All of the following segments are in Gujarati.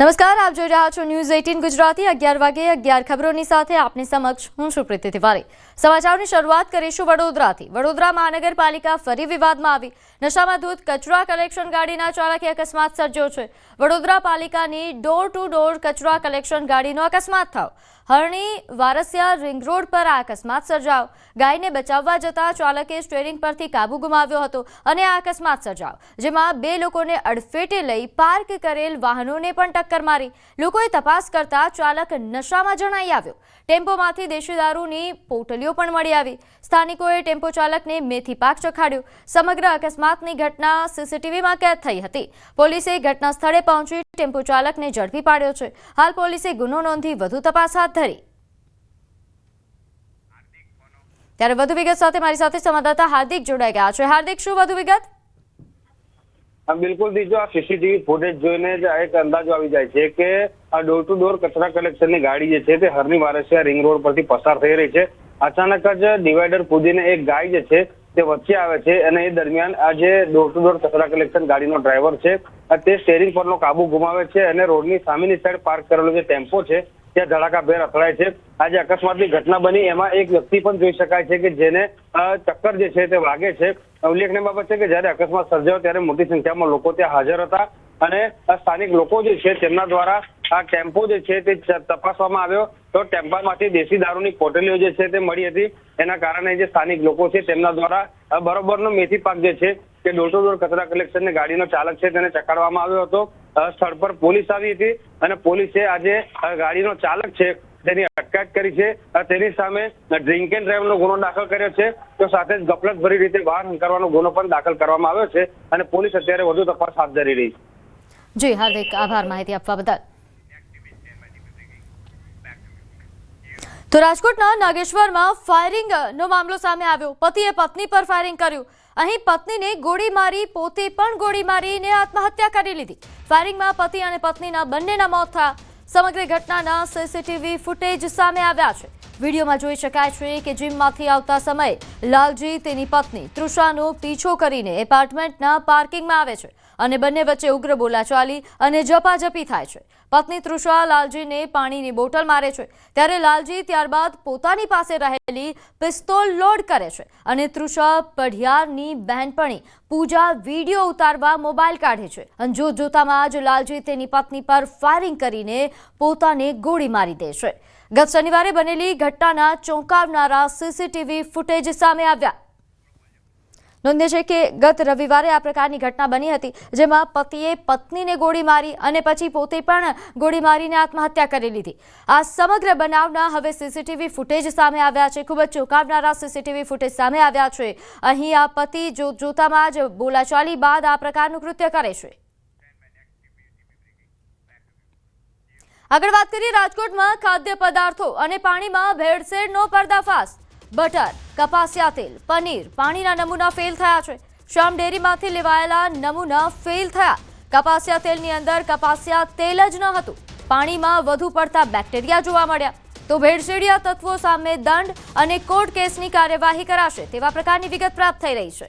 નમસ્કાર, આપ જોઈ રહ્યા છો ન્યૂઝ એઇટીન ગુજરાતી. અગિયાર વાગે અગિયાર ખબરોની સાથે આપની સમક્ષ હું છું પ્રીતિ તિવારી. સમાચારની શરૂઆત કરીશું વડોદરાથી. વડોદરા મહાનગરપાલિકા ફરી વિવાદમાં આવી. નશામાં ધૂત કચરા કલેક્શન ગાડીના ચાલકે અકસ્માત સર્જ્યો છે. વડોદરા પાલિકાની ડોર ટુ ડોર કચરા કલેક્શન ગાડીનો અકસ્માત થયો. હરણી વારસિયા રિંગ રોડ પર આ અકસ્માત સર્જાયો. ગાયને બચાવવા જતા ચાલકે સ્ટેરિંગ પરથી કાબુ ગુમાવ્યો હતો અને આ અકસ્માત સર્જાયો, જેમાં બે લોકોને અડફેટે લઈ પાર્ક કરેલ વાહનોને પણ ટક્કર મારી. લોકોએ તપાસ કરતા ચાલક નશામાં જણાઈ આવ્યો. ટેમ્પોમાંથી દેશી દારૂની પોટલીઓ પણ મળી આવી. સ્થાનિકોએ ટેમ્પો ચાલકને મેથી પાક ચખાડ્યો. સમગ્ર અકસ્માતની ઘટના સીસીટીવીમાં કેદ થઈ હતી. પોલીસે ઘટના સ્થળે પહોંચી ટેમ્પો ચાલકને ઝડપી પાડ્યો છે. હાલ પોલીસે ગુનો નોંધી વધુ તપાસ હાથ ધરી. ત્યારે વધુ વિગત સાથે મારી સાથે સંવાદદાતા હાર્દિક જોડાઈ ગયા છે. હાર્દિક, શું વધુ વિગત? બિલકુલ બીજો આ સીસીટીવી ફૂટેજ જોઈને જ એક અંદાજો આવી જાય છે કે આ ડોર ટુ ડોર કચરા કલેક્શનની ગાડી જે છે તે હરની વારસિયા રિંગ રોડ પરથી પસાર થઈ રહી છે. અચાનક જ ડિવાઈડર કૂદીને એક ગાય જે છે તે વચ્ચે આવે છે અને એ દરમિયાન આ જે ડોર ટુ ડોર કચરા કલેક્શન ગાડીનો ડ્રાઈવર છે તે સ્ટેરિંગ પરનો કાબુ ગુમાવે છે અને રોડની સામેની સાઈડ પાર્ક કરેલો જે ટેમ્પો છે, ત્યાં ધડાકાભેર અથડાય છે. આજે અકસ્માતની ઘટના બની, એમાં એક વ્યક્તિ પણ જોઈ શકાય છે કે જેને ચક્કર જે છે તે વાગે છે. ઉલ્લેખનીય બાબત છે કે જ્યારે અકસ્માત સર્જાયો, ત્યારે મોટી સંખ્યામાં લોકો ત્યાં હાજર હતા અને સ્થાનિક લોકો જે છે, તેમના દ્વારા આ ટેમ્પો જે છે તે તપાસવામાં આવ્યો. તો ટેમ્પામાંથી દેશી દારૂની પોટલીઓ જે છે તે મળી હતી. એના કારણે જે સ્થાનિક લોકો છે તેમના દ્વારા બરોબરનો મેથી પાક જે છે તે ટુ ડોર કચરા કલેક્શનની ગાડીનો ચાલક છે તેને ચકાડવામાં આવ્યો હતો. સ્થળ પર પોલીસ આવી હતી અને પોલીસે આજે ગાડીનો ચાલક છે તેની અટકાયત કરી છે. તેની સામે ડ્રિંક એન્ડ ડ્રાઈવનો ગુનો દાખલ કર્યો છે. તો સાથે જ ગફલતભરી રીતે વાહન હંકારવાનો ગુનો પણ દાખલ કરવામાં આવ્યો છે અને પોલીસ અત્યારે વધુ તપાસ હાથ ધરી રહી છે. જી, હાર્દિક આભાર માહિતી આપવા બદલ. તો રાજકોટના નાગેશ્વરમાં ફાયરિંગનો મામલો સામે આવ્યો. પતિએ પત્ની પર ફાયરિંગ કર્યું. અહીં પત્નીને ગોળી મારી, પોતે પણ ગોળી મારીને આત્મહત્યા કરી લીધી. ફાયરિંગમાં પતિ અને પત્નીના બંનેના મોત થયા. સમગ્ર ઘટનાના સીસીટીવી ફૂટેજ સામે આવ્યા છે. વિડીયોમાં જોઈ શકાય છે કે જીમમાંથી આવતા સમયે લાલજી તેની પત્ની તૃષાનો પીછો કરીને એપાર્ટમેન્ટના પાર્કિંગમાં આવે છે. અને બંને વચ્ચે ઉગ્ર બોલાચાલી અને ઝપાઝપી થાય છે. પત્ની તૃષા લાલજીને પાણીની બોટલ મારે છે. ત્યારે લાલજી ત્યારબાદ પોતાની પાસે રહેલી પિસ્તોલ લોડ કરે છે અને તૃષા પઢિયારની બહેનપણી પૂજા વીડિયો ઉતારવા મોબાઈલ કાઢે છે. અને જોત જોતામાં જ લાલજી તેની પત્ની પર ફાયરિંગ કરીને પોતાને ગોળી મારી દે છે. ગત શનિવારે બનેલી ઘટનાના ચોંકાવનારા સીસીટીવી ફૂટેજ સામે આવ્યા. નોંધ્ય છે કે ગત રવિવારે આ પ્રકારની ઘટના બની હતી, જેમાં પતિએ પત્નીને ગોળી મારી અને પછી પોતે પણ ગોળી મારીને આત્મહત્યા કરી લીધી. આ સમગ્ર બનાવના હવે સીસીટીવી ફૂટેજ સામે આવ્યા છે. ખૂબ જ ચોંકાવનારા સીસીટીવી ફૂટેજ સામે આવ્યા છે. અહીં આ પતિ જોતામાં જ બોલાચાલી બાદ આ પ્રકારનું કૃત્ય કરે છે. આગળ વાત કરીએ રાજકોટમાં ખાદ્ય પદાર્થો અને પાણીમાં ભેળસેળનો પર્દાફાશ. બટર, કપાસિયા તેલ, પનીર, પાણીના નમૂના ફેલ થયા છે. શ્યામ ડેરીમાંથી લેવાયેલા નમૂના ફેલ થયા. કપાસિયા તેલની અંદર કપાસિયા તેલ જ ન હતું. પાણીમાં વધુ પડતા બેક્ટેરિયા જોવા મળ્યા. તો ભેળસેડિયા તત્વો સામે દંડ અને કોર્ટ કેસની કાર્યવાહી કરાશે તેવા પ્રકારની વિગત પ્રાપ્ત થઈ રહી છે.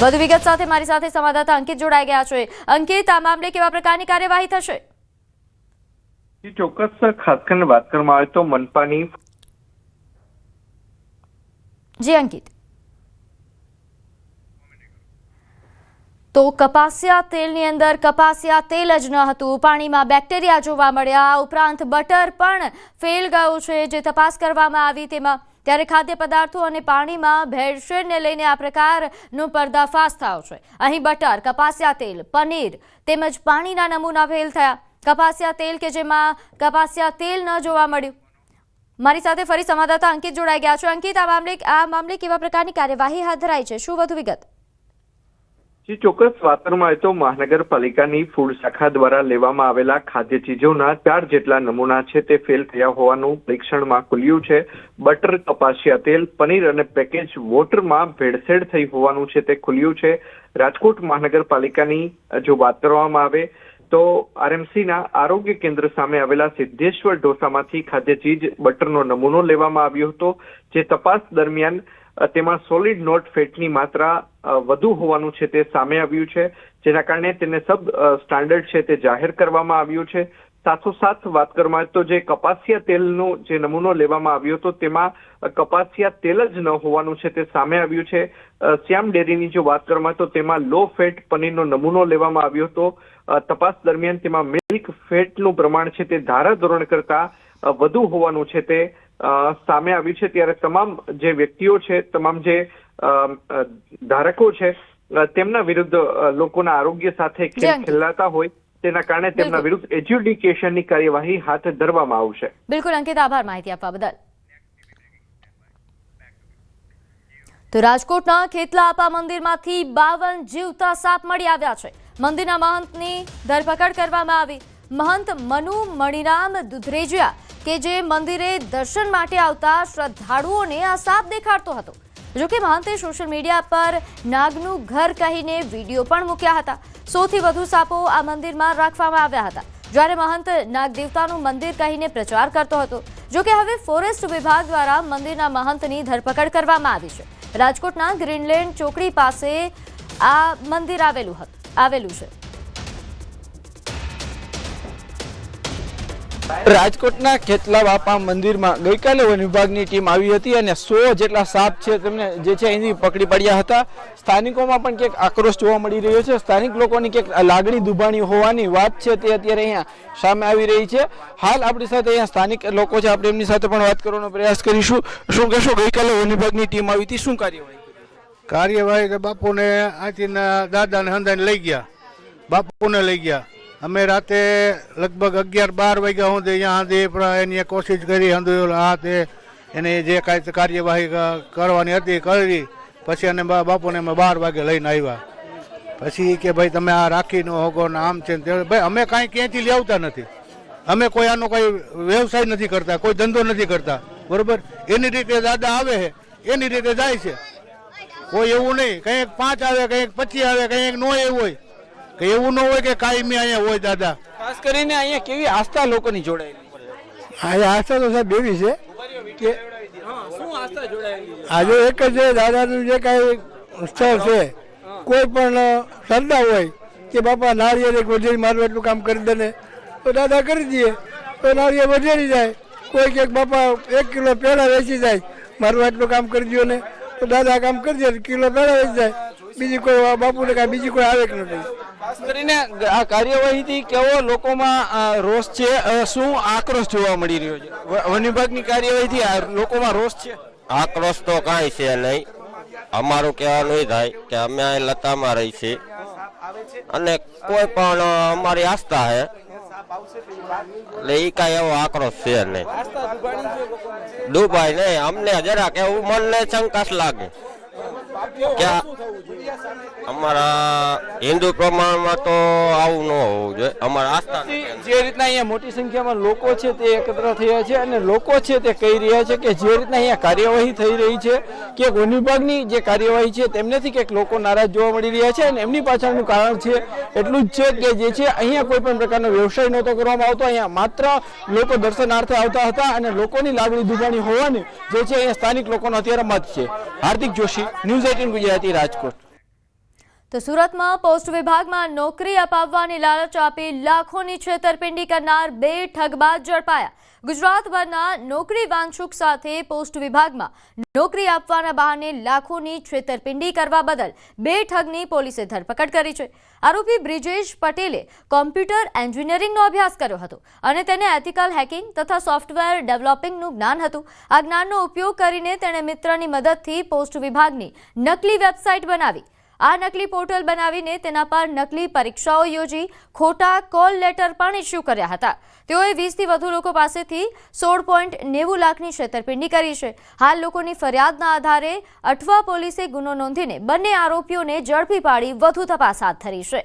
વધુ વિગત સાથે મારી સાથે સંવાદદાતા અંકિત જોડાઈ ગયા છે. અંકિત, આ મામલે કેવા પ્રકારની કાર્યવાહી થશે? ચોક્કસ ખાસ કરીને વાત કરવામાં આવે તો મનપાની જી, અંકિત. તો કપાસિયા તેલની અંદર, કપાસિયા તેલ જ ન હતું. પાણીમાં બેક્ટેરિયા જોવા મળ્યા. ઉપરાંત બટર પણ ફેલ ગયું છે, જે તપાસ કરવામાં આવી. તેમાં ત્યારે ખાદ્ય પદાર્થો અને પાણીમાં ભેળસેળને લઈને આ પ્રકારનો પર્દાફાશ થયો છે. અહીં બટર, કપાસિયા તેલ, પનીર તેમજ પાણીના નમૂના ફેલ થયા. કપાસિયા તેલ કે જેમાં કપાસિયા તેલ ન જોવા મળ્યું? મારી સાથે ફરી સંવાદદાતા અંકિત જોડાઈ ગયા છે. અંકિત, આ મામલે આ મામલે કેવા પ્રકારની કાર્યવાહી હાથ ધરાઈ છે? શું વધુ વિગત? જે, ચોક્કસ વાતરમાં તો મહાનગરપાલિકાની ફૂડ શાખા દ્વારા લેવામાં આવેલા ખાદ્ય ચીજોના ચાર જેટલા નમૂના છે તે ફેલ થયા હોવાનું પરીક્ષણમાં ખુલ્યું છે. બટર, કપાસિયા તેલ, પનીર અને પેકેજ વોટરમાં ભેળસેળ થઈ હોવાનું છે તે ખુલ્યું છે. રાજકોટ મહાનગરપાલિકાની જો વાત કરવામાં આવે તો આરએમસીના આરોગ્ય કેન્દ્ર સામે આવેલા સિદ્ધેશ્વર ઢોસામાંથી ખાદ્ય ચીજ, બટરનો નમૂનો લેવામાં આવ્યો હતો, જે તપાસ દરમિયાન તેમાં સોલિડ નોટ ફેટની માત્રા વધુ હોવાનું છે તે સામે આવ્યું છે, જેના કારણે તેને સબ સ્ટાન્ડર્ડ છે તે જાહેર કરવામાં આવ્યું છે. સાથોસાથ વાત કરવામાં તો જે કપાસિયા તેલનો જે નમૂનો લેવામાં આવ્યો હતો તેમાં કપાસિયા તેલ જ ન હોવાનું છે તે સામે આવ્યું છે. શ્યામ ડેરીની જો વાત કરવામાં તો તેમાં લો ફેટ પનીરનો નમૂનો લેવામાં આવ્યો હતો. તપાસ દરમિયાન તેમાં મિલ્ક ફેટનું પ્રમાણ છે તે ધારા ધોરણ કરતા વધુ હોવાનું છે તે સામે આવ્યું છે. ત્યારે તમામ જે વ્યક્તિઓ છે તમામ જે ધારકો છે તેમના વિરુદ્ધ લોકોના આરોગ્ય સાથે ખેલાતા હોય તેના કારણે તેમના વિરુદ્ધ એજ્યુડિકેશનની કાર્યવાહી હાથ ધરવામાં આવશે. બિલકુલ અંકિત આભાર માહિતી આપવા બદલ. તો રાજકોટના ખેતલા આપા મંદિરમાંથી બાવન જીવતા સાપ મળી આવ્યા છે. મંદિરના મહંતની ધરપકડ કરવામાં આવી. મહંત મનુ મણિરામ દુધરેજિયા કે જે મંદિરે દર્શન માટે આવતા શ્રદ્ધાળુઓને આ સાપ દેખાડતો હતો. જોકે મહંતે સોશિયલ મીડિયા પર નાગનું ઘર કહીને વીડિયો પણ મૂક્યા હતા. સૌથી વધુ સાપો આ મંદિરમાં રાખવામાં આવ્યા હતા. જ્યારે મહંત નાગદેવતાનું મંદિર કહીને પ્રચાર કરતો હતો. જોકે હવે ફોરેસ્ટ વિભાગ દ્વારા મંદિરના મહંતની ધરપકડ કરવામાં આવી છે. રાજકોટના ગ્રીનલેન્ડ ચોકડી પાસે આ મંદિર આવેલું હતું આવેલું છે. રાજકોટના ખેતલા બાપા મંદિરમાં ગઈકાલે વન વિભાગની ટીમ આવી હતી અને સો જેટલા સાપ છે તેમને જે છે અહીંથી પકડી પડ્યા હતા. સ્થાનિકોમાં પણ ક્યાંક આક્રોશ જોવા મળી રહ્યો છે. સ્થાનિક લોકોની ક્યાંક લાગણી દુભાણી હોવાની વાત છે તે અત્યારે અહીંયા સામે આવી રહી છે. હાલ આપણી સાથે અહીંયા સ્થાનિક લોકો છે. આપણે એમની સાથે પણ વાત કરવાનો પ્રયાસ કરીશું. શું કહેશો? ગઈકાલે વન વિભાગની ટીમ આવી હતી. શું કાર્યવાહી કાર્યવાહી બાપુને આથી દાદાને હંદાને લઈ ગયા. બાપુને લઈ ગયા. અમે રાતે લગભગ અગિયાર બાર વાગ્યા સુધી અહીંયા સુધી એની કોશિશ કરી હંધુ આ તે એને જે કાંઈ કાર્યવાહી કરવાની હતી કરી. પછી અને બાપુને અમે બાર વાગે લઈને આવ્યા. પછી કે, ભાઈ, તમે આ રાખી ન હોગો ને આમ છે ને ભાઈ, અમે કાંઈ ક્યાંયથી લેવતા નથી. અમે કોઈ આનો કોઈ વ્યવસાય નથી કરતા, કોઈ ધંધો નથી કરતા. બરોબર? એની રીતે દાદા આવે છે. એની રીતે જાય છે. કોઈ એવું નહીં. કંઈક પાંચ આવે, કંઈક પચીસ આવે, કંઈક નો એવું હોય. કે એવું ન હોય કે કાયમી અહીંયા હોય દાદા. ખાસ કરીને અહીંયા કેવી આસ્થા લોકોની જોડાયેલી છે? આસ્થા તો સાહેબ એવી છે કે આજે એક જ છે દાદાનું જે કાંઈ સ્થળ છે કોઈ પણ શ્રદ્ધા હોય કે બાપા નાળિયેર એક વધેરી મારું એટલું કામ કરી દે ને તો દાદા કરી દઈએ તો નાળિયેર વધેરી જાય. કોઈ કે બાપા એક કિલો પેડા વેચી જાય મારું આટલું કામ કરી દો ને તો દાદા કામ કરી દે કિલો પેડા વેચી જાય. બીજી કોઈ બાપુને કાંઈ બીજી કોઈ આવે કે નથી? ખાસ કરીને આ કાર્યવાહીથી કેવો લોકોમાં રોષ છે શું આક્રોશ જોવા મળી રહ્યો છે? વન વિભાગની કાર્યવાહીથી આ લોકોમાં રોષ છે? આક્રોશ તો કાંઈ છે નહીં. અમારું કહેવાનું ઈ થાય કે અમે અહીં લતામાં રહી છીએ. અને કોઈ પણ અમારી આસ્થા છે એટલે એ કાંઈ એવો આક્રોશ છે નહીં. દુબાઈ નહીં અમને જરાક એવું મનને શંકાશ લાગે. કે આ અમારા હિન્દુ પ્રમાણમાં તો આવું ન હોવું જોઈએ. અમારા આસ્થા જે રીતના અહીંયા મોટી સંખ્યામાં લોકો છે તે એકત્ર થયા છે અને લોકો છે તે કહી રહ્યા છે કે જે રીતના અહીંયા કાર્યવાહી થઈ રહી છે કે વન વિભાગની જે કાર્યવાહી છે તેમનેથી કંઈક લોકો નારાજ જોવા મળી રહ્યા છે અને એમની પાછળનું કારણ છે એટલું જ છે કે જે છે અહીંયા કોઈ પણ પ્રકારનો વ્યવસાય નહોતો કરવામાં આવતો. અહીંયા માત્ર લોકો દર્શનાર્થે આવતા હતા અને લોકોની લાગણી દુભાણી હોવાની જે છે અહીંયા સ્થાનિક લોકોનો અત્યારે મત છે. Hardik Joshi news eighteen Gujarati Rajkot. તો સુરતમાં પોસ્ટ વિભાગમાં નોકરી અપાવવાની લાલચ આપી લાખોની છેતરપિંડી કરનાર બે ઠગબાજ ઝડપાયા. ગુજરાતભરના નોકરી વાંછુક સાથે પોસ્ટ વિભાગમાં નોકરી આપવાના બહાને લાખોની છેતરપિંડી કરવા બદલ બે ઠગની પોલીસે ધરપકડ કરી છે. આરોપી બ્રિજેશ પટેલે કોમ્પ્યુટર એન્જિનિયરિંગનો અભ્યાસ કર્યો હતો અને તેને એથિકલ હેકિંગ તથા સોફ્ટવેર ડેવલપિંગનું જ્ઞાન હતું. આ જ્ઞાનનો ઉપયોગ કરીને તેણે મિત્રની મદદથી પોસ્ટ વિભાગની નકલી વેબસાઇટ બનાવી. આ નકલી પોર્ટલ બનાવીને તેના પર નકલી પરીક્ષાઓ યોજી, ખોટા કોલ લેટર પણ ઇસ્યુ કર્યા હતા. તેઓએ વીસથી વધુ લોકો પાસેથી સોળ પોઈન્ટ નેવું લાખની છેતરપિંડી કરી છે. હાલ લોકોની ફરિયાદના આધારે અઠવા પોલીસે ગુનો નોંધીને બંને આરોપીઓને ઝડપી પાડી વધુ તપાસ હાથ ધરી છે.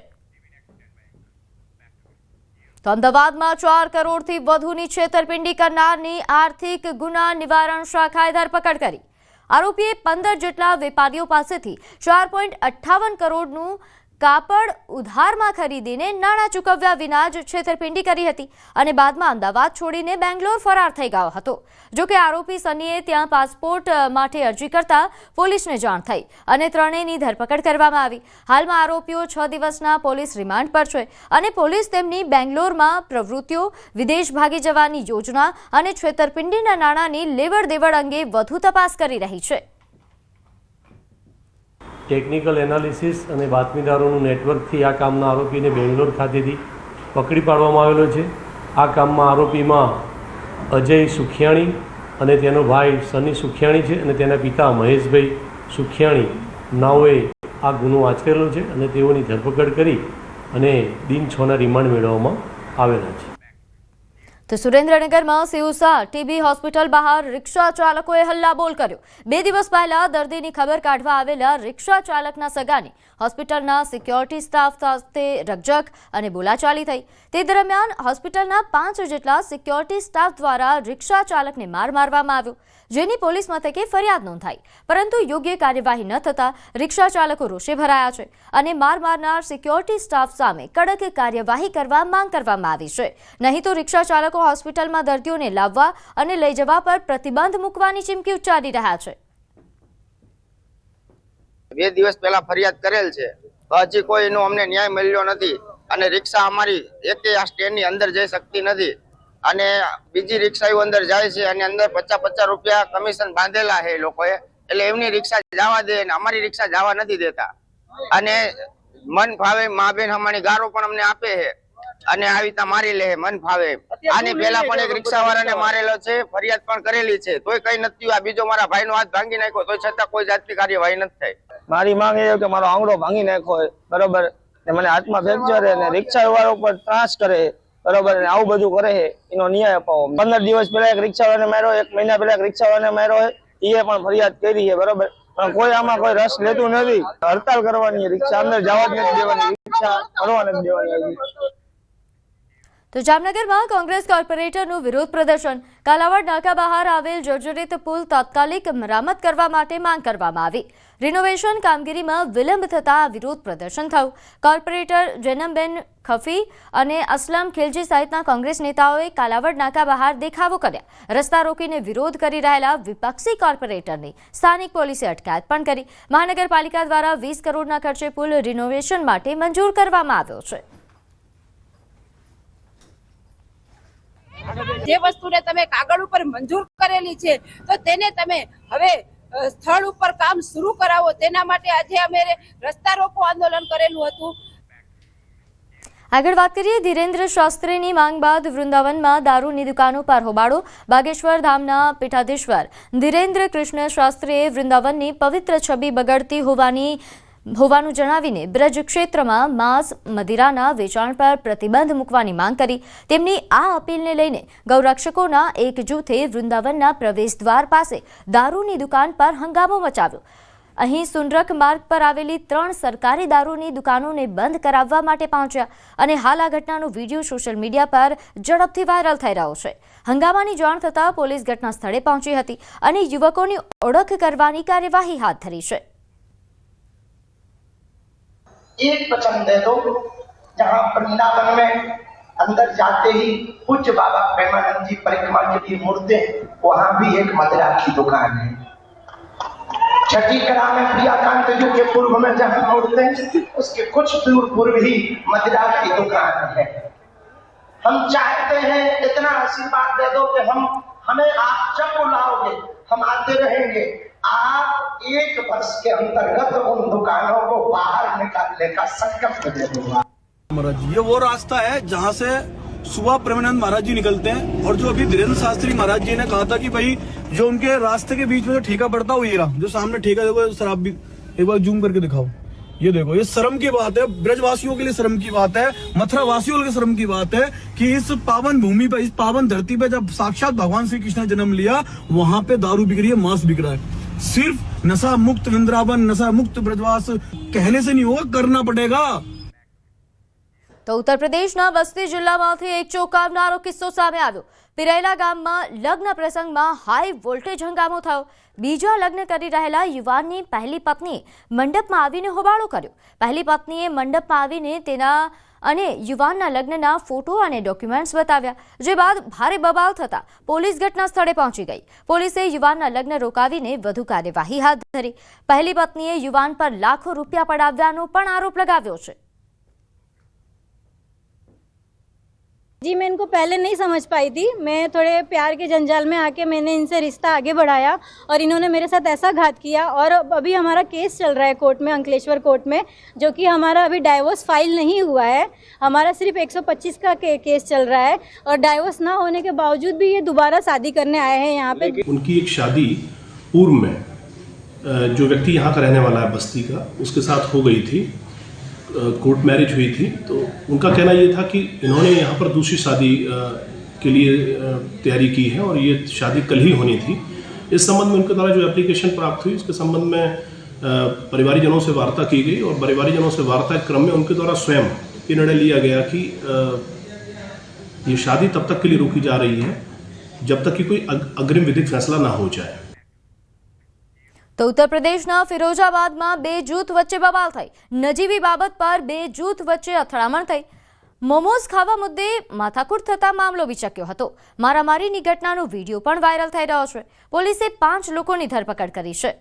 તો અમદાવાદમાં ચાર કરોડથી વધુની છેતરપિંડી કરનારની આર્થિક ગુના નિવારણ શાખાએ ધરપકડ કરી. આરોપીએ પંદર જેટલા વેપારીઓ પાસેથી ચાર પોઈન્ટ અઠ્ઠાવન કરોડનું કાપડ ઉધારમાં ખરીદીને નાણાં ચૂકવ્યા વિના જ છેતરપિંડી કરી હતી અને બાદમાં અમદાવાદ છોડીને બેંગ્લોર ફરાર થઈ ગયો હતો. જોકે આરોપી સનીએ ત્યાં પાસપોર્ટ માટે અરજી કરતા પોલીસને જાણ થઈ અને ત્રણેયની ધરપકડ કરવામાં આવી. હાલમાં આરોપીઓ છ દિવસના પોલીસ રિમાન્ડ પર છે અને પોલીસ તેમની બેંગ્લોરમાં પ્રવૃત્તિઓ, વિદેશ ભાગી જવાની યોજના અને છેતરપિંડીના નાણાંની લેવડ દેવડ અંગે વધુ તપાસ કરી રહી છે. ટેકનિકલ એનાલિસિસ અને બાતમીદારોનું નેટવર્કથી આ કામના આરોપીને બેંગ્લોર ખાતેથી પકડી પાડવામાં આવેલો છે. આ કામમાં આરોપીમાં અજય સુખિયાણી અને તેનો ભાઈ સની સુખિયાણી છે અને તેના પિતા મહેશભાઈ સુખિયાણી. નાઓએ આ ગુનો આચરેલો છે અને તેઓની ધરપકડ કરી અને દિન છના રિમાન્ડ મેળવવામાં આવેલા છે. તો સુરેન્દ્રનગરમાં સિવસા ટીબી હોસ્પિટલ બહાર રિક્ષા ચાલકોએ હલ્લાબોલ કર્યો. બે દિવસ પહેલા દર્દીની ખબર કાઢવા આવેલા રિક્ષા ચાલકના સગાની હોસ્પિટલના સિક્યોરિટી સ્ટાફ સાથે રકજક અને બોલાચાલી થઈ. તે દરમિયાન હોસ્પિટલના પાંચ જેટલા સિક્યોરિટી સ્ટાફ દ્વારા રિક્ષા ચાલકને માર મારવામાં આવ્યો, જેની પોલીસ મથકે ફરિયાદ નોંધાઈ. પરંતુ યોગ્ય કાર્યવાહી ન થતાં રિક્ષા ચાલકો રોષે ભરાયા છે અને માર મારનાર સિક્યોરિટી સ્ટાફ સામે કડક કાર્યવાહી કરવા માંગ કરવામાં આવી છે. નહીં તો રિક્ષા ચાલકો હોસ્પિટલમાં દર્દીઓને લાવવા અને લઈ જવા પર પ્રતિબંધ મૂકવાની ચીમકી ઉચ્ચારી રહ્યા છે. બે દિવસ પહેલા ફરિયાદ કરેલ છે. હજી કોઈ એનો અમને ન્યાય મળ્યો નથી અને રિક્ષા અમારી એકે આ સ્ટેન્ડની અંદર જઈ શકતી નથી. અને બીજી રિક્ષાઓ અંદર જાય છે અને અંદર પચાસ પચાસ રૂપિયા કમિશન બાંધેલા છે એ લોકોએ. એટલે એમની રિક્ષા જવા દે અને અમારી રિક્ષા જવા નથી દેતા. અને મન ફાવે મા બેન અમારી ગારો પણ અમને આપે છે. અને આવી રીતના મારી લે મન ફાવે આની પેલા પણ એક રિક્ષા વાળાને મારેલો છે ફરિયાદ પણ કરેલી છે. તોય કઈ નથી આ બીજો મારા ભાઈનો હાથ ભાંગી નાખ્યો તો છતાં કોઈ જાતની કાર્યવાહી નથી થઈ. મારી માંગ એ કે મારો આંગળો ભાંગી નાખો બરોબર? ને મને હાથમાં ફ્રેક્ચર ને રિક્ષા વાળા ઉપર ત્રાસ કરે, બરોબર? ને આવું બધું કરે એનો ન્યાય અપાવો. પંદર દિવસ પહેલા એક રિક્ષા વાળાને માર્યો, એક મહિના પહેલા એક રિક્ષા વાળાને માર્યો એ પણ ફરિયાદ કરી છે, બરોબર? પણ કોઈ આમાં કોઈ રસ લેતું નથી. હડતાલ કરવાની, રિક્ષા અંદર જવા જ નથી દેવાની, રિક્ષા ફરવા નથી દેવાની. તો જામનગરમાં કોંગ્રેસ કોર્પોરેટરનું વિરોધ પ્રદર્શન. કાલાવાડ નાકા બહાર આવેલ જર્જરિત પુલ તાત્કાલિક મરામત કરવા માટે માંગ કરવામાં આવી. રિનોવેશન કામગીરીમાં વિલંબ થતાં વિરોધ પ્રદર્શન થયું. કોર્પોરેટર જેનમબેન ખફી અને અસલમ ખિલજી સહિતના કોંગ્રેસ નેતાઓએ કાલાવડ નાકા બહાર દેખાવો કર્યા. રસ્તા રોકીને વિરોધ કરી રહેલા વિપક્ષી કોર્પોરેટરની સ્થાનિક પોલીસે અટકાયત પણ કરી. મહાનગરપાલિકા દ્વારા વીસ કરોડના ખર્ચે પુલ રિનોવેશન માટે મંજૂર કરવામાં આવ્યો છે. જે વસ્તુને તમે કાગળ ઉપર મંજૂર કરેલી છે, તો તેને તમે હવે સ્થળ ઉપર કામ શરૂ કરાવો. તેના માટે આજે અમે રસ્તા રોકો આંદોલન કરેલું હતું. આગળ વાત કરીએ, ધીરેન્દ્ર શાસ્ત્રીની માંગ બાદ વૃંદાવનમાં દારૂની દુકાનો પર હોબાળો. બાગેશ્વર ધામના પીઠાધીશ્વર ધીરેન્દ્ર કૃષ્ણ શાસ્ત્રીએ વૃંદાવનની પવિત્ર છબી બગડતી હોવાની હોવાનું જણાવીને બ્રજ ક્ષેત્રમાં માંસ મદિરાના વેચાણ પર પ્રતિબંધ મૂકવાની માંગ કરી. તેમની આ અપીલને લઈને ગૌરક્ષકોના એક જૂથે વૃંદાવનના પ્રવેશદ્વાર પાસે દારૂની દુકાન પર હંગામો મચાવ્યો. અહીં સુનરખ માર્ગ પર આવેલી ત્રણ સરકારી દારૂની દુકાનોને બંધ કરાવવા માટે પહોંચ્યા અને હાલ આ ઘટનાનો વીડિયો સોશિયલ મીડિયા પર ઝડપથી વાયરલ થઈ રહ્યો છે. હંગામાની જાણ થતાં પોલીસ ઘટના સ્થળે પહોંચી હતી અને યુવકોની ઓળખ કરવાની કાર્યવાહી હાથ ધરી છે. एक वचन दे दो, जहाँ वृंदावन में अंदर जाते ही पूज्य बाबा प्रेमानंद जी परिक्रमा के लिए मुड़ते हैं, वहाँ भी एक मदिरा की दुकान है। छठी कला में प्रियाकांत जी के पूर्व में जहाँ मुड़ते हैं, उसके कुछ दूर पूर्व ही मदिरा की दुकान है। हम चाहते हैं इतना आशीर्वाद दे दो कि हम, हमें आप जब बुलाओगे, हम आते रहेंगे। आप एक वर्ष के अंतर्गत उन दुकानों को बाहर निकालने का संकल्प महाराज, ये वो रास्ता है जहाँ से सुबह प्रेमानंद महाराज जी निकलते हैं और जो अभी धीरेन्द्र शास्त्री महाराज जी ने कहा था कि भाई, जो उनके रास्ते के बीच में जो ठेका पड़ता है ये रहा। जो सामने ठेका, देखो, शराब भी एक बार जूम करके दिखाओ। ये देखो, ये शर्म की बात है, ब्रजवासियों के लिए शर्म की बात है मथुरा वासियों के लिए शर्म की बात है कि इस पावन भूमि पर इस पावन धरती पर जब साक्षात भगवान श्री कृष्ण ने जन्म लिया, वहाँ पे दारू बिक रही है, मांस बिक रहा है। सिर्फ नशा मुक्त वृंदावन नशा मुक्त ब्रजवास कहने से नहीं होगा करना पड़ेगा તો ઉત્તર પ્રદેશના બસ્તી જિલ્લામાંથી એક ચોંકાવનારો કિસ્સો સામે આવ્યો પિરાયલા ગામમાં લગ્ન પ્રસંગમાં હાઈ વોલ્ટેજ હંગામો થયો બીજા લગ્ન કરી રહેલા યુવાનની પહેલી પત્નીએ મંડપમાં આવીને હોબાળો કર્યો પહેલી પત્નીએ મંડપમાં આવીને તેના અને યુવાનના લગ્નના ફોટો અને ડોક્યુમેન્ટ્સ બતાવ્યા, જે બાદ ભારે બબાલ થતા પોલીસ ઘટના સ્થળે પહોંચી ગઈ. પોલીસે યુવાનના લગ્ન રોકાવીને વધુ કાર્યવાહી હાથ ધરી. પહેલી પત્નીએ યુવાન પર લાખો રૂપિયા પડાવ્યાનો પણ આરોપ લગાવ્યો છે. जी मैं इनको पहले नहीं समझ पाई थी। मैं थोड़े प्यार के जंजाल में आके मैंने इनसे रिश्ता आगे बढ़ाया और इन्होंने मेरे साथ ऐसा घात किया और अभी हमारा केस चल रहा है कोर्ट में अंकलेश्वर कोर्ट में जो कि हमारा अभी डाइवोर्स फ़ाइल नहीं हुआ है। हमारा सिर्फ़ 125 का के, केस चल रहा है और डाइवोर्स ना होने के बावजूद भी ये दोबारा शादी करने आए हैं यहाँ पे। उनकी एक शादी पूर्व में जो व्यक्ति यहाँ का रहने वाला है बस्ती का उसके साथ हो गई थी। कोर्ट मैरिज हुई थी तो उनका कहना ये था कि इन्होंने यहाँ पर दूसरी शादी के लिए तैयारी की है और ये शादी कल ही होनी थी। इस संबंध में उनके द्वारा जो एप्लीकेशन प्राप्त हुई उसके संबंध में परिवारीजनों से वार्ता की गई और परिवारीजनों से वार्ता के क्रम में उनके द्वारा स्वयं ये निर्णय लिया गया कि ये शादी तब तक के लिए रोकी जा रही है जब तक कि कोई अग्रिम विधिक फैसला ना हो जाए। તો ઉત્તર પ્રદેશના ફિરોજાબાદમાં બે જૂથ વચ્ચે બબાલ થઈ. નજીવી બાબત પર બે જૂથ વચ્ચે અથડામણ થઈ. મોમોઝ ખાવા મુદ્દે માથાકૂટ થતા મામલો વિચક્યો હતો. મારામારીની ઘટનાનો વીડિયો પણ વાયરલ થઈ રહ્યો છે. પોલીસે પાંચ લોકોની ધરપકડ કરી છે.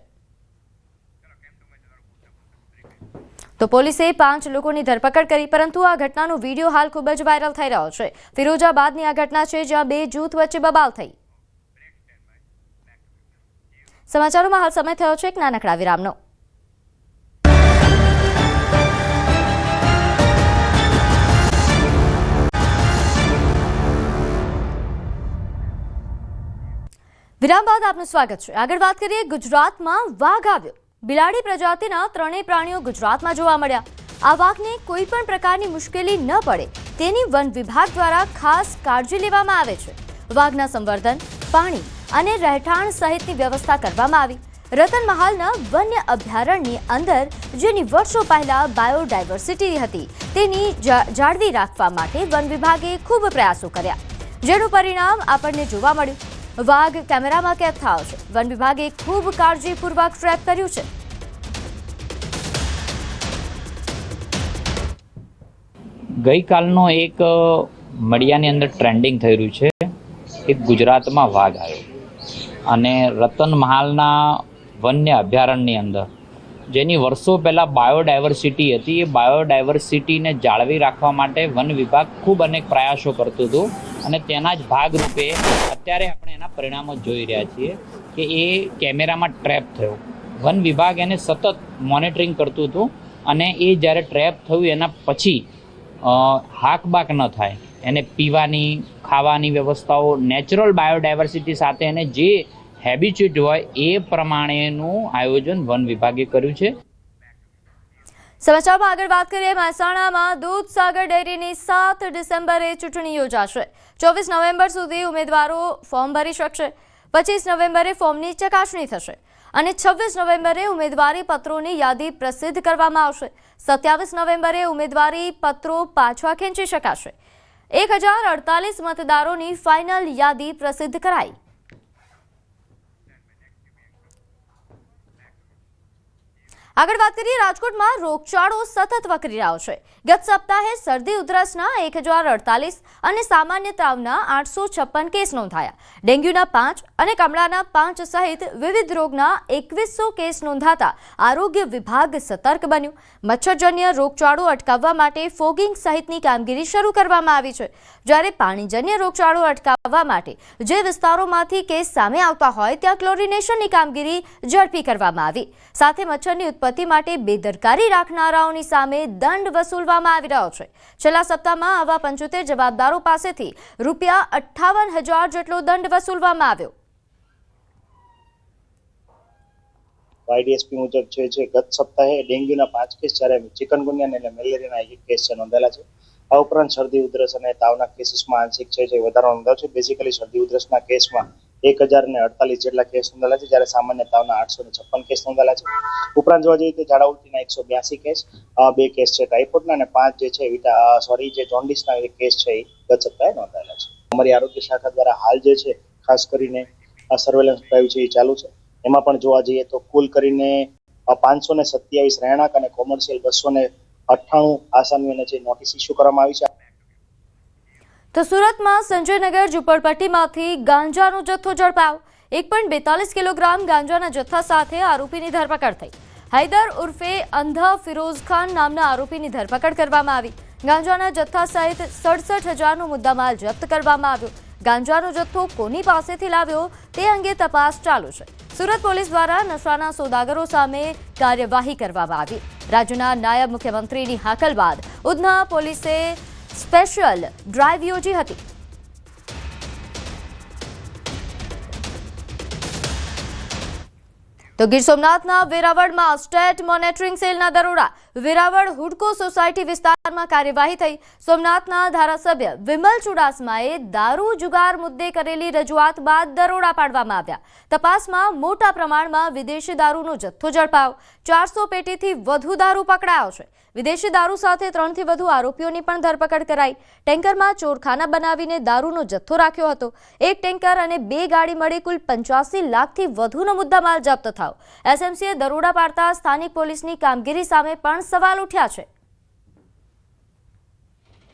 તો પોલીસે પાંચ લોકોની ધરપકડ કરી, પરંતુ આ ઘટનાનો વીડિયો હાલ ખૂબ જ વાયરલ થઈ રહ્યો છે. ફિરોજાબાદની આ ઘટના છે જ્યાં બે જૂથ વચ્ચે બબાલ થઈ. સમાચારોમાં હાલ સમય થયો છે એક નાનકડા વિરામનો. વિરામ બાદ આપનું સ્વાગત છે. આગળ વાત કરીએ ગુજરાતમાં વાઘ આવ્યો. બિલાડી પ્રજાતિના ત્રણેય પ્રાણીઓ ગુજરાતમાં જોવા મળ્યા. આ વાઘને કોઈ પણ પ્રકારની મુશ્કેલી ન પડે. તેની વન વિભાગ દ્વારા ખાસ કાળજી લેવામાં આવે છે. વાઘના સંવર્ધન, પાણી અને રહેઠાણ સહિતની વ્યવસ્થા કરવામાં આવી. રતન મહાલના વન્ય અભયારણ્યની અંદર, જેની વર્ષો પહેલા બાયોડાયવર્સિટી હતી, તેની જાળવી રાખવા માટે વન વિભાગે ખૂબ પ્રયાસો કર્યા. જેનું પરિણામ આપણને જોવા મળ્યું. વાઘ કેમેરામાં કેદ થયો છે. વન વિભાગે ખૂબ કાળજીપૂર્વક ટ્રેપ કર્યું છે. ગઈકાલનો એક મીડિયાની અંદર ટ્રેન્ડિંગ થઈ રહ્યું છે. એક ગુજરાતમાં વાઘ આવ્યો. અને રતન મહાલના વન્ય અભયારણ્યની અંદર. જેની વર્ષો પહેલાં બાયોડાયવર્સિટી હતી, એ બાયોડાયવર્સિટીને જાળવી રાખવા માટે વન વિભાગ ખૂબ અનેક પ્રયાસો કરતું હતું અને તેના જ ભાગરૂપે અત્યારે આપણે એના પરિણામો જોઈ રહ્યા છીએ કે એ કેમેરામાં ટ્રેપ થયો. વન વિભાગ એને સતત મોનિટરિંગ કરતું હતું અને એ જ્યારે ટ્રેપ થયું, એના પછી હાકબાક ન થાય. એને પીવાની, ખાવાની વ્યવસ્થાઓ નેચરલ બાયોડાયવર્સિટી સાથે એને જે હેબિચ્યુટ હોય એ પ્રમાણેનું આયોજન વન વિભાગે કર્યું છે. સમાચારમાં આગળ વાત કરીએ, મહેસાણામાં દૂધસાગર ડેરીની સાત ડિસેમ્બરે ચૂંટણી યોજાશે. ચોવીસ નવેમ્બર સુધી ઉમેદવારો ફોર્મ ભરી શકશે. પચીસ નવેમ્બરે ફોર્મની ચકાસણી થશે અને છવ્વીસ નવેમ્બરે ઉમેદવારી પત્રોની યાદી પ્રસિદ્ધ કરવામાં આવશે. સત્યાવીસ નવેમ્બરે ઉમેદવારી પત્રો પાછા ખેંચી શકાશે. એક મતદારોની ફાઇનલ યાદી પ્રસિદ્ધ કરાઈ. આગળ વાત કરીએ, રાજકોટમાં રોગચાળો સતત વકરી રહ્યો છે. ગત સપ્તાહે શરદી, ઉધરસના એક અને સામાન્ય તાવના આઠસો કેસ નોંધાયા. ડેન્ગ્યુના પાંચ અને કમળાના પાંચ સહિત વિવિધ રોગના એકવીસો કેસ નોંધાતા આરોગ્ય વિભાગ સતર્ક બન્યું. મચ્છરજન્ય રોગચાળો અટકાવવા માટે ફોગિંગ સહિતની કામગીરી શરૂ કરવામાં આવી છે. જ્યારે પાણીજન્ય રોગચાળો અટકાવવા માટે જે વિસ્તારોમાંથી કેસ સામે આવતા હોય, ત્યાં ક્લોરિનેશનની કામગીરી ઝડપી કરવામાં આવી. સાથે મચ્છરની ઉત્પત્તિ માટે બેદરકારી રાખનારાઓની સામે દંડ વસૂલવામાં આવી રહ્યો છે. છેલ્લા સપ્તાહમાં આવા પંચોતેર જવાબદારો પાસેથી રૂપિયા અઠ્ઠાવન હજાર જેટલો દંડ વસૂલવામાં આવ્યો. વાયડીએસપી મુજબ છે જે ગત સપ્તાહે ડેન્ગ્યુના પાંચ કેસ જ્યારે ચિકનગુનિયા અને મેલેરિયાના એક કેસ છે નોંધેલા છે. આ ઉપરાંત શરદી ઉધરસ અને તાવના કેસીસમાં આંશિક છે જે વધારો નોંધાયો છે. બેઝિકલી શરદી ઉધરસના કેસમાં એક હજાર ને અડતાલીસ જેટલા કેસ નોંધાયેલા છે, જ્યારે સામાન્ય તાવના આઠસો ને છપ્પન કેસ નોંધાયેલા છે. ઉપરાંત જોવા જઈએ તો ઝાડા ઉલટીના એકસો બ્યાસી કેસ બે કેસ છે ટાઇફોઇડના અને પાંચ જે છે વિટા સોરી, જે જોન્ડિસના કેસ છે એ ગત સપ્તાહે નોંધાયેલા છે. અમારી આરોગ્ય શાખા દ્વારા હાલ જે છે, ખાસ કરીને આ સર્વેલન્સ ડ્રાઈવ છે એ ચાલુ છે. એમાં પણ જોવા જઈએ તો કુલ કરીને પાંચસો ને સત્યાવીસ રહેણાંક અને કોમર્શિયલ બસો ને અઠ્ઠાણું આસામીઓને જે નોટિસ ઇસ્યુ કરવામાં આવી છે. તો સુરતમાં સંજયનગર ઝુંપડપટ્ટીમાંથી ગાંજાનો જથ્થો ઝડપાયો. એક પોઈન્ટ બેતાલીસ કિલોગ્રામ ગાંજાના જથ્થા સાથે આરોપીની ધરપકડ થઈ. હૈદર ઉર્ફે અંધા ફિરોઝ ખાન નામના આરોપીની ધરપકડ કરવામાં આવી. ગાંજાના જથ્થા સહિત સડસઠ હજારનો મુદ્દામાલ જપ્ત કરવામાં આવ્યો. ગાંજાનો જથ્થો કોની પાસેથી લાવ્યો તે અંગે તપાસ ચાલુ છે. સુરત પોલીસ દ્વારા નશાના સોદાગરો સામે કાર્યવાહી કરવામાં આવી. રાજ્યના નાયબ મુખ્યમંત્રીની હાકલ બાદ ઉધના પોલીસે સ્પેશિયલ ડ્રાઈવ યોજી હતી. તો ગીર સોમનાથના વેરાવળમાં સ્ટેટ મોનિટરિંગ સેલના દરોડા વેરાવળ હુડકો સોસાયટી વિસ્તારમાં કાર્યવાહી થઈ. સોમનાથના ધારાસભ્ય વિમલ ચુડાસમાએ દારૂ જુગાર મુદ્દે કરેલી રજૂઆત બાદ દરોડા પાડવામાં આવ્યા. તપાસમાં મોટા પ્રમાણમાં વિદેશી દારૂનો જથ્થો ઝડપાયો. ચારસો પેટીથી વધુ દારૂ પકડાયો છે. વિદેશી દારૂ સાથે ત્રણથી વધુ આરોપીઓની પણ ધરપકડ કરાઈ. ટેન્કરમાં ચોરખાના બનાવીને દારૂનો જથ્થો રાખ્યો હતો. એક ટેન્કર અને બે ગાડી મળી કુલ પંચ્યાસી લાખથી વધુનો મુદ્દામાલ જપ્ત થયો. એસએમસીએ દરોડા પાડતા સ્થાનિક પોલીસની કામગીરી સામે પણ સવાલ ઉઠ્યા છે.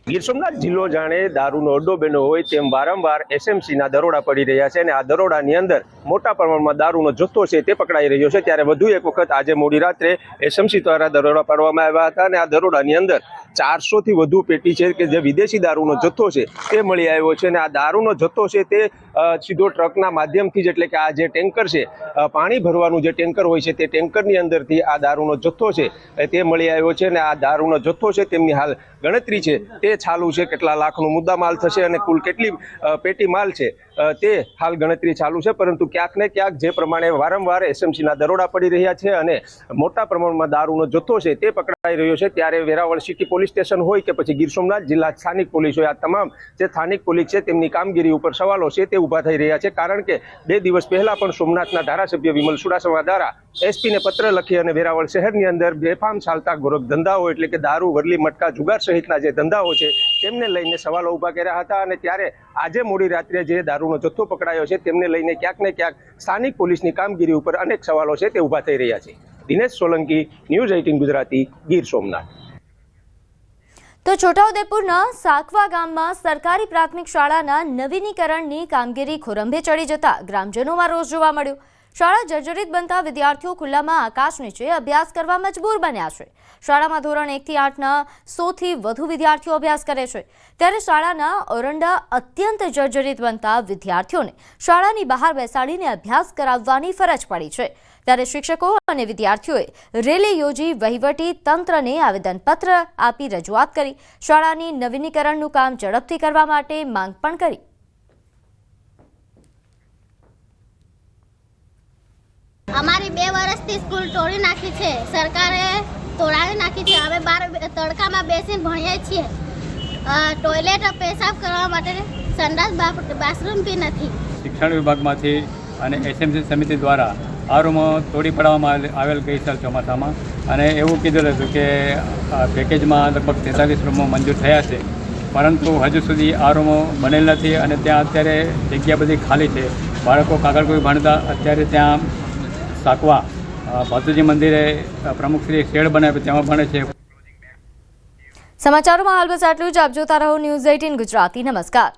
ગીર સોમનાથ જિલ્લો જાણે દારૂનો અડ્ડો બન્યો હોય તેમ વારંવાર એસએમસીના દરોડા પડી રહ્યા છે અને આ દરોડાની અંદર મોટા પ્રમાણમાં દારૂનો જથ્થો છે તે પકડાઈ રહ્યો છે. ત્યારે વધુ એક વખત આજે મોડી રાત્રે એસએમસી દ્વારા દરોડા પાડવામાં આવ્યા હતા અને આ દરોડાની અંદર ચારસો થી વધુ પેટી છે કે જે વિદેશી દારૂનો જથ્થો છે તે મળી આવ્યો છે અને આ દારૂનો જથ્થો છે તે સીધો ટ્રકના માધ્યમથી જ એટલે કે આ જે ટેન્કર છે પાણી ભરવાનું જે ટેન્કર હોય છે તે ટેન્કરની અંદરથી આ દારૂનો જથ્થો છે તે મળી આવ્યો છે અને આ દારૂનો જથ્થો છે તેમની હાલ ગણતરી છે તે ચાલુ છે, કેટલા લાખનો મુદ્દા માલ થશે અને કુલ કેટલી પેટી માલ છે તે હાલ ગણતરી ચાલુ છે, પરંતુ ક્યાંક ને ક્યાંક જે પ્રમાણે વારંવાર એસએમસીના દરોડા પડી રહ્યા છે અને મોટા પ્રમાણમાં દારૂનો જથ્થો છે તે પકડાઈ રહ્યો છે, ત્યારે વેરાવળ સિટી પોલીસ સ્ટેશન હોય કે પછી ગીર સોમનાથ જિલ્લા સ્થાનિક પોલીસ હોય, આ તમામ જે સ્થાનિક પોલીસ છે તેમની કામગીરી ઉપર સવાલો છે તે ઊભા થઈ રહ્યા છે, કારણ કે બે દિવસ પહેલા પણ સોમનાથના ધારાસભ્ય વિમલ સુડાસમા દ્વારા એસપીને પત્ર લખી અને વેરાવળ શહેરની અંદર બેફામ ચાલતા ગોરખ ધંધાઓ એટલે કે દારૂ, વરલી, મટકા, જુગાર સહિતના જે ધંધાઓ છે, તેમને લઈને સવાલો ઊભા કર્યા હતા અને ત્યારે આજે મોડી રાત્રે જે દારૂનો જથ્થો પકડાયો છે, તેમને લઈને ક્યાંક ને ક્યાંક સ્થાનિક પોલીસની કામગીરી ઉપર અનેક સવાલો છે તે ઊભા થઈ રહ્યા છે. Dinesh Solanki, news eighteen Gujarati, Gir Somnath. તો છોટાઉદેપુરના સાકવા ગામમાં સરકારી પ્રાથમિક શાળાના નવીનીકરણની કામગીરી ખોરંભે ચડી જતા ગ્રામજનોમાં રોષ જોવા મળ્યો. શાળા જર્જરિત બનતા વિદ્યાર્થીઓ ખુલ્લામાં આકાશ નીચે અભ્યાસ કરવા મજબૂર બન્યા છે. શાળામાં ધોરણ એકથી આઠના સોથી વધુ વિદ્યાર્થીઓ અભ્યાસ કરે છે. ત્યારે શાળાના ઓરંડા અત્યંત જર્જરિત બનતા વિદ્યાર્થીઓને શાળાની બહાર બેસાડીને અભ્યાસ કરાવવાની ફરજ પડી છે. ત્યારે શિક્ષકો અને વિદ્યાર્થીઓએ રેલી યોજી વહીવટી તંત્રને આવેદનપત્ર આપી રજૂઆત કરી. શાળાની નવીનીકરણનું કામ ઝડપથી કરવા માટે માંગ પણ કરી. અમારી બે વર્ષથી સ્કૂલ તોડી નાખી છે. સરકારે તોડાવી નાખી છે. અમે બાર તડકામાં બેસીને ભણીએ છીએ. ટોયલેટ પેશાબ કરવા માટે સંડાસ બાથરૂમ બી નથી. શિક્ષણ વિભાગમાંથી અને એસએમસી સમિતિ દ્વારા આ રૂમો તોડી પાડવામાં આવેલ- ગઈ સાલ ચોમાસામાં. અને એવું કીધેલું હતું કે પેકેજમાં લગભગ તેતાલીસ રૂમો મંજૂર થયા છે. પરંતુ હજુ સુધી આ રૂમો બનેલ નથી અને ત્યાં અત્યારે જગ્યા બધી ખાલી છે. બાળકો કાગળ કોઈ ભણતા, અત્યારે ત્યાં સાકવા. ભાતુજી મંદિરે પ્રમુખ પ્રમુખશ્રી શેડ બનાવ્યો તેમાં ભણે છે. સમાચારોમાં હાલ બસ આટલું જ. આપ જોતા રહો ન્યૂઝ એઇટીન ગુજરાતી. નમસ્કાર.